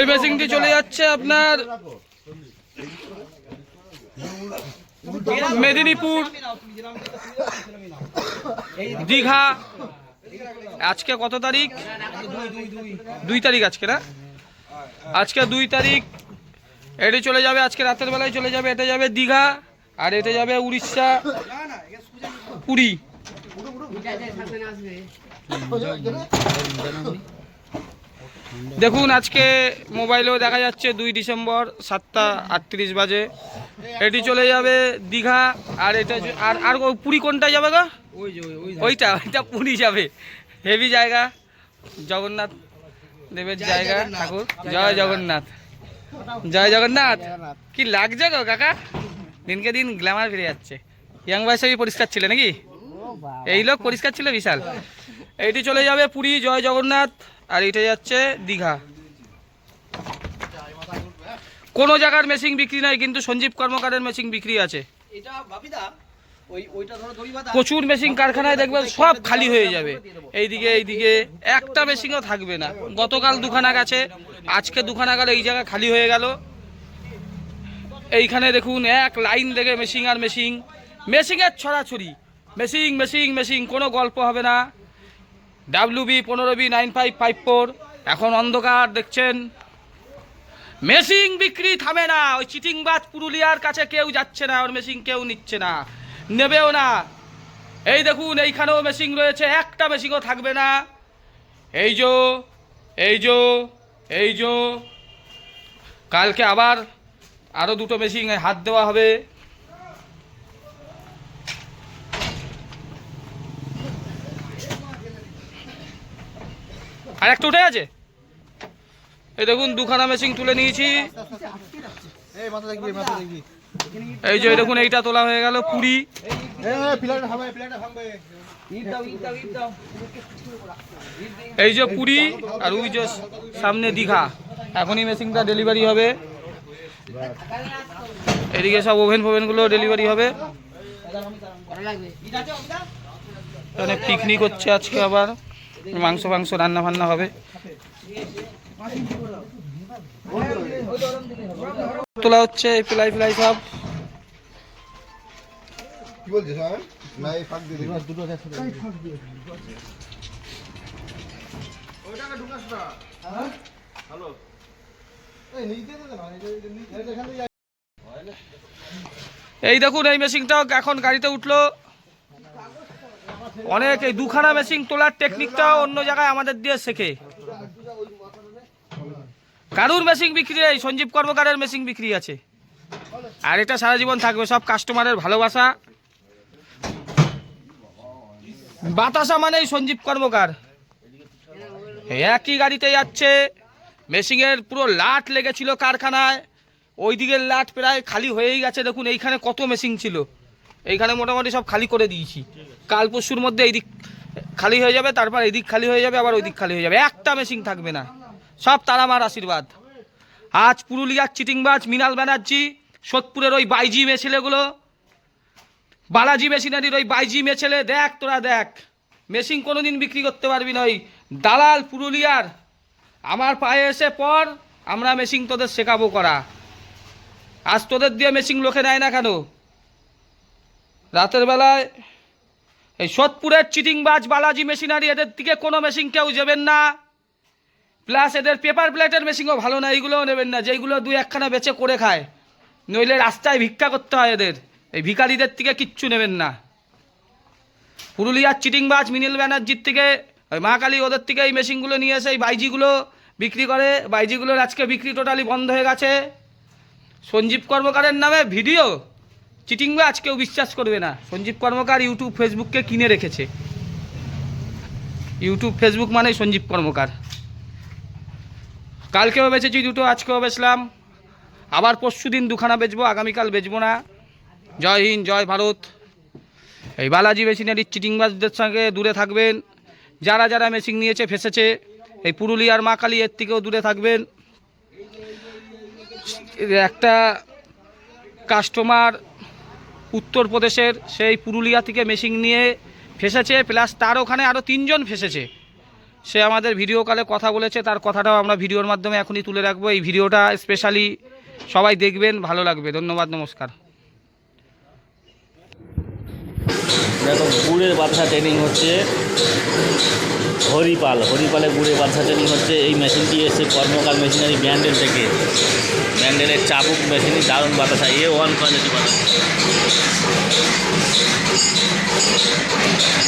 এই মেশিনটি চলে যাচ্ছে আপনার মেদিনীপুর, দীঘা। আজকে কত তারিখ? দুই তারিখ আজকে, না? আজকে দুই তারিখ। এটি চলে যাবে, আজকে রাতের বেলায় চলে যাবে। এটা যাবে দীঘা, আর এটা যাবে উড়িষ্যা, পুরী। দেখুন আজকে মোবাইলেও দেখা যাচ্ছে দুই ডিসেম্বর সাতটা আটত্রিশ বাজে। এটি চলে যাবে দীঘা আর এটা আর আর পুরী কোনটা যাবে গো? ওইটা ওইটা পুরী যাবে। হেভি জায়গা জগন্নাথ দেবের জায়গা ঠাকুর। জয় জগন্নাথ। জয় জগন্নাথ। কি লাগছে গো কাকা? দিনকে দিন গ্ল্যামার ফিরে যাচ্ছে। ইয়াং বয়সে পরিষ্কার ছিল নাকি? এই লোক পরিষ্কার ছিল বিশাল। এইটি চলে যাবে পুরী জয় জগন্নাথ। আর এটা যাচ্ছে দীঘা। কোনো জায়গার মেশিন বিক্রি নাই কিন্তু সঞ্জীব কর্মকারের মেশিন বিক্রি আছে। প্রচুর মেশিন কারখানায় দেখবেন সব খালি হয়ে যাবে। এইদিকে এইদিকে একটা মেশিনও থাকবে না। গতকাল দুখানা গেছে আজকে দুখানা গেল এই জায়গা খালি হয়ে গেল। এইখানে দেখুন এক লাইন দেখে মেশিন আর মেশিন মেশিনের ছড়াছড়ি। মেশিন মেশিন মেশিন কোনো গল্প হবে না। ডাব্লিউ বি পনেরো B nine five five four এখন অন্ধকার, দেখছেন? মেশিন বিক্রি থামে না। ওই চিটিংবাজ পুরুলিয়ার কাছে কেউ যাচ্ছে না, ওর মেশিন কেউ নিচ্ছে না। নেবেও না। এই দেখুন, এইখানেও মেশিন রয়েছে, একটা মেশিনও থাকবে না। এই যো এই যো এই যো। কালকে আবার আরও দুটো মেশিন হাত দেওয়া হবে। আর একটা উঠে আছে এই দেখুন দুখানা মেশিন তুলে নিয়েছি। এই মাথা দেখবি মাথা দেখবি। এই যে দেখুন এইটা তোলা হয়ে গেল পুরী এই পিলারটা ভাঙবে পিলারটা ভাঙবে ইট দাও ইট দাও ইট দাও। এই যে পুরী আর ওই যে সামনে দীঘা। এখনই মেশিনটা ডেলিভারি হবে। এদিকে সব ওভেন ফোভেনগুলো ডেলিভারি হবে। পিকনিক হচ্ছে আজকে আবার। মাংস ফাংস রান্না ফান্না হবে। তোলা হচ্ছে এই প্লাই ফ্লাই সব। হ্যাঁ? এই দেখুন এই মেশিনটাও এখন গাড়িতে উঠল। অনেক এই দুখানা মেশিন তোলার টেকনিকটাও অন্য জায়গায় আমাদের দিয়ে শেখে। কারুর মেশিন বিক্রি নেই? সঞ্জীব কর্মকারের মেশিন বিক্রি আছে। আর এটা সারা জীবন থাকবে, সব কাস্টমারের ভালোবাসা। বাতাসা মানেই সঞ্জীব কর্মকার। একই গাড়িতে যাচ্ছে মেশিনের পুরো লাট লেগেছিল কারখানায়। ওই দিকের লাট প্রায় খালি হয়েই গেছে, দেখুন এইখানে কত মেশিন ছিল। এইখানে মোটামুটি সব খালি করে দিয়েছি। কাল পরশুর মধ্যে এইদিক খালি হয়ে যাবে, তারপর এদিক খালি হয়ে যাবে, আবার ওই দিক খালি হয়ে যাবে। একটা মেশিন থাকবে না। সব তারামার আশীর্বাদ। আজ পুরুলিয়ার চিটিংবাজ মৃণাল ব্যানার্জি, সোদপুরের ওই বাইজি মেছেলেগুলো বালাজি মেশিনারির ওই বাইজি মেছেলে, দেখ তোরা দেখ মেশিন কোনোদিন বিক্রি করতে পারবি না ওই দালাল পুরুলিয়ার। আমার পায়ে এসে পর আমরা মেশিন তোদের শেখাবো করা। আজ তোদের দিয়ে মেশিন লোকে নেয় না কেন? রাতের বেলায় এই সোদপুরের চিটিংবাজ বালাজি মেশিনারি, এদের দিকে কোনো মেশিন কেউ যাবেন না। প্লাস এদের পেপার প্লেটের মেশিনও ভালো না, এইগুলোও নেবেন না, যেইগুলো দুই একখানা বেচে করে খায়। নইলে রাস্তায় ভিক্ষা করতে হয় এদের। এই ভিকারিদের থেকে কিচ্ছু নেবেন না। পুরুলিয়ার চিটিংবাজ মিনিল ব্যানার্জির থেকে, ওই মা কালী ওদের থেকে এই মেশিনগুলো নিয়ে এসে এই বাইজিগুলো বিক্রি করে। বাইজিগুলোর আজকে বিক্রি টোটালি বন্ধ হয়ে গেছে। সঞ্জীব কর্মকারের নামে ভিডিও। চিটিংবাজ কেউ বিশ্বাস করবে না। সঞ্জীব কর্মকার ইউটিউব, ফেসবুককে কিনে রেখেছে। ইউটিউব, ফেসবুক মানেই সঞ্জীব কর্মকার। কালকেও বেচেছি দুটো আজকেও বেচলাম। আবার পরশু দিন দুখানা বেচবো, আগামীকাল বেচবো না। জয় হিন্দ, জয় ভারত। এই বালাজি মেশিনারির চিটিংবাজদের সঙ্গে দূরে থাকবেন। যারা যারা মেশিন নিয়েছে, ফেসেছে, এই পুরুলিয়ার মা কালী এর থেকেও দূরে থাকবেন। একটা কাস্টমার উত্তরপ্রদেশের সেই পুরুলিয়া থেকে মেশিন নিয়ে ফেসেছে, প্লাস তার ওখানে আরও তিনজন ফেসেছে। সে আমাদের ভিডিও কলে কথা বলেছে, তার কথাটাও আমরা ভিডিওর মাধ্যমে এখনই তুলে রাখব। এই ভিডিওটা স্পেশালি সবাই দেখবেন, ভালো লাগবে। ধন্যবাদ, নমস্কার। দেখো গুড়ের বাদশা ট্রেনিং হচ্ছে। হরিপাল, হরিপালে গুড়ের বাদশা ট্রেনিং হচ্ছে। এই মেশিনটি এসে কর্মকাল মেশিনারি ব্যান্ডেল থেকে। ব্যান্ডেলের চাবুক মেশিনই দারুণ বাতাসা এ ওয়ান কোয়ালিটি বাতাসা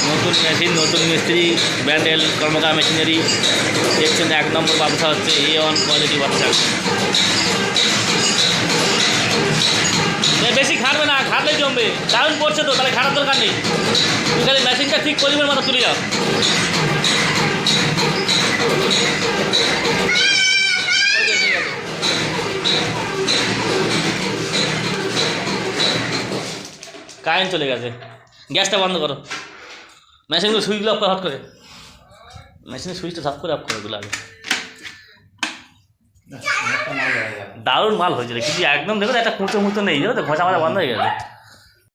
নতুন মেশিন নতুন মিস্ত্রি ব্যান্ডেল কর্মকাল মেশিনারি দেখছেন এক নম্বর বাতাসা হচ্ছে এ ওয়ান কোয়ালিটি বাতাসা খাটলে জমবে। দারুণ পড়ছে তো, তাহলে খারাপ দরকার নেই। তুমি খালি মেশিনটা ঠিক পরিমাণ মতো তুলে যাও। কারেন্ট চলে গেছে। গ্যাসটা বন্ধ করো। মেশিনগুলো সুইচগুলো অফ করো হট করে। মেশিনের সুইচটা সাফ করে অফ করে ওগুলো আগে। দারুণ মাল হয়েছিল কিন্তু একদম দেখো একটা কুঁচো মুচো নেই তো ঘষা মারা বন্ধ হয়ে গেছে।